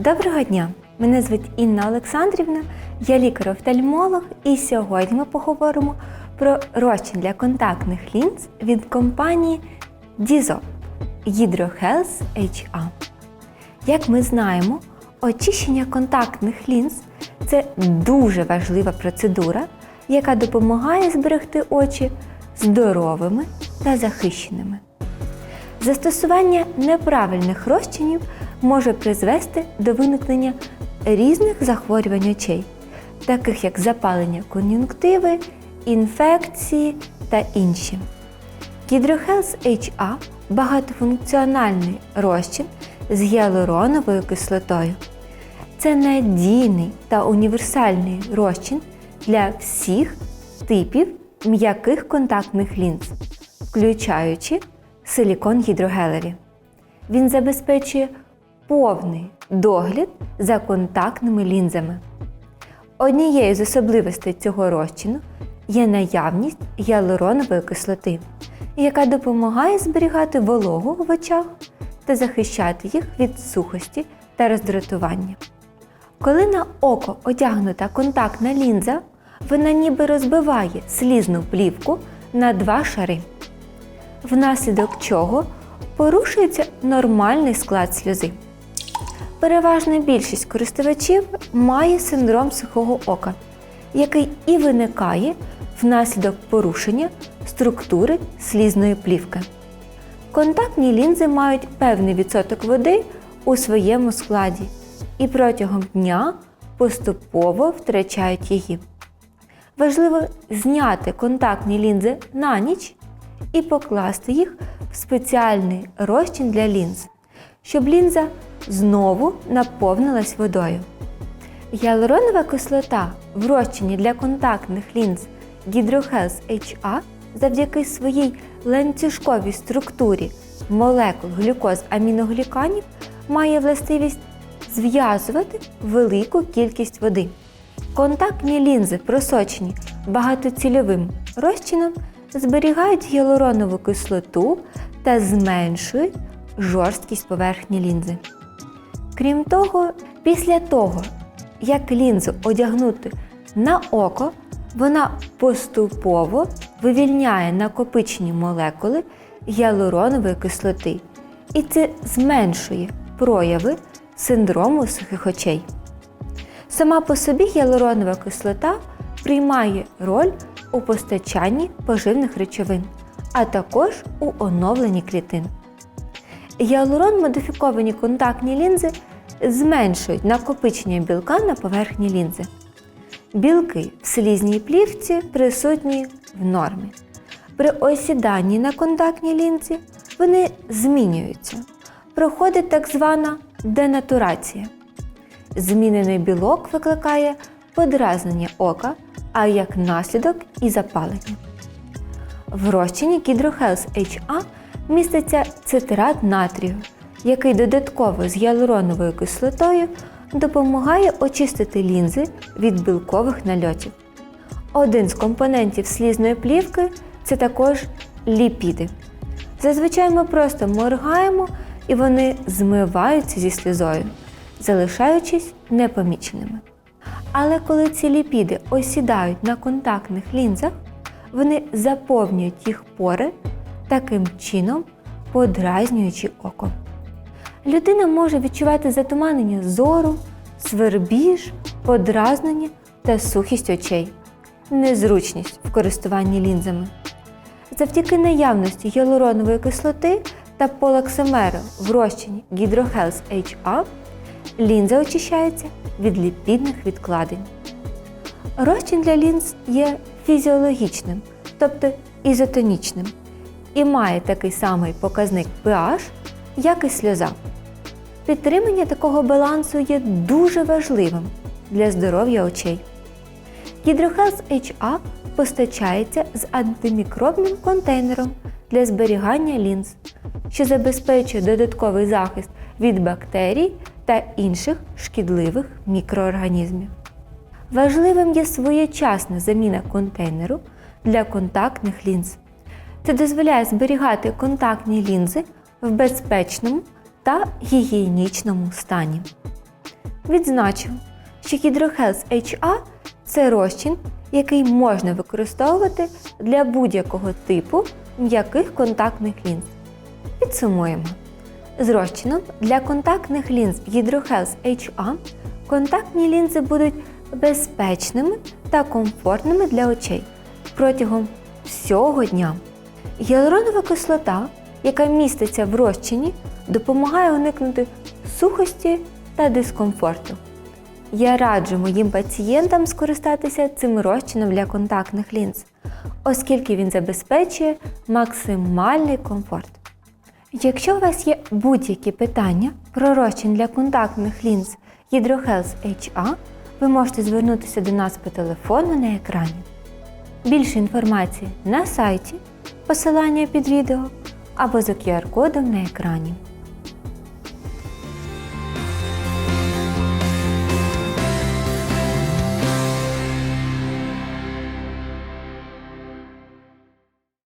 Доброго дня! Мене звуть Інна Олександрівна, я лікар-офтальмолог, і сьогодні ми поговоримо про розчин для контактних лінз від компанії Dizop Hydrohealth HA. Як ми знаємо, очищення контактних лінз це дуже важлива процедура, яка допомагає зберегти очі здоровими та захищеними. Застосування неправильних розчинів може призвести до виникнення різних захворювань очей, таких як запалення кон'юнктиви, інфекції та інші. Hydrohealth HA багатофункціональний розчин з гіалуроновою кислотою. Це надійний та універсальний розчин для всіх типів м'яких контактних лінз, включаючи силікон гідрогелеві. Він забезпечує повний догляд за контактними лінзами. Однією з особливостей цього розчину є наявність гіалуронової кислоти, яка допомагає зберігати вологу в очах та захищати їх від сухості та роздратування. Коли на око одягнута контактна лінза, вона ніби розбиває слізну плівку на два шари, внаслідок чого порушується нормальний склад сльози. Переважна більшість користувачів має синдром сухого ока, який і виникає внаслідок порушення структури слізної плівки. Контактні лінзи мають певний відсоток води у своєму складі і протягом дня поступово втрачають її. Важливо зняти контактні лінзи на ніч і покласти їх в спеціальний розчин для лінз, щоб лінза знову наповнилась водою. Гіалуронова кислота в розчині для контактних лінз Hydrohealth HA завдяки своїй ланцюжковій структурі молекул глюкоз аміногліканів має властивість зв'язувати велику кількість води. Контактні лінзи, просочені багатоцільовим розчином, зберігають гіалуронову кислоту та зменшують жорсткість поверхні лінзи. Крім того, після того, як лінзу одягнути на око, вона поступово вивільняє накопичені молекули гіалуронової кислоти, і це зменшує прояви синдрому сухих очей. Сама по собі гіалуронова кислота приймає роль у постачанні поживних речовин, а також у оновленні клітин. Гіалурон модифіковані контактні лінзи зменшують накопичення білка на поверхні лінзи. Білки в слізній плівці присутні в нормі. При осіданні на контактній лінзі вони змінюються. Проходить так звана денатурація. Змінений білок викликає подразнення ока, а як наслідок і запалення. В розчині Hydrohealth HA міститься цитрат натрію, який додатково з гіалуроновою кислотою допомагає очистити лінзи від білкових нальотів. Один з компонентів слізної плівки це також ліпіди. Зазвичай ми просто моргаємо і вони змиваються зі сльозою, залишаючись непоміченими. Але коли ці ліпіди осідають на контактних лінзах, вони заповнюють їх пори, таким чином подразнюючи око. Людина може відчувати затуманення зору, свербіж, подразнення та сухість очей, незручність в користуванні лінзами. Завдяки наявності гіалуронової кислоти та полаксамеру в розчині Hydrohealth HA лінза очищається від ліпідних відкладень. Розчин для лінз є фізіологічним, тобто ізотонічним, і має такий самий показник pH, як і сльоза. Підтримання такого балансу є дуже важливим для здоров'я очей. Hydrohealth HA постачається з антимікробним контейнером для зберігання лінз, що забезпечує додатковий захист від бактерій та інших шкідливих мікроорганізмів. Важливим є своєчасна заміна контейнеру для контактних лінз. Це дозволяє зберігати контактні лінзи в безпечному та гігієнічному стані. відзначимо, що Hydrohealth HA – це розчин, який можна використовувати для будь-якого типу м'яких контактних лінз. Підсумуємо. З розчином для контактних лінз Hydrohealth HA контактні лінзи будуть безпечними та комфортними для очей протягом всього дня. Гіалуронова кислота, яка міститься в розчині, допомагає уникнути сухості та дискомфорту. Я раджу моїм пацієнтам скористатися цим розчином для контактних лінз, оскільки він забезпечує максимальний комфорт. Якщо у вас є будь-які питання про розчин для контактних лінз Hydrohealth HA, ви можете звернутися до нас по телефону на екрані. Більше інформації на сайті, посилання під відео або за QR-кодом на екрані.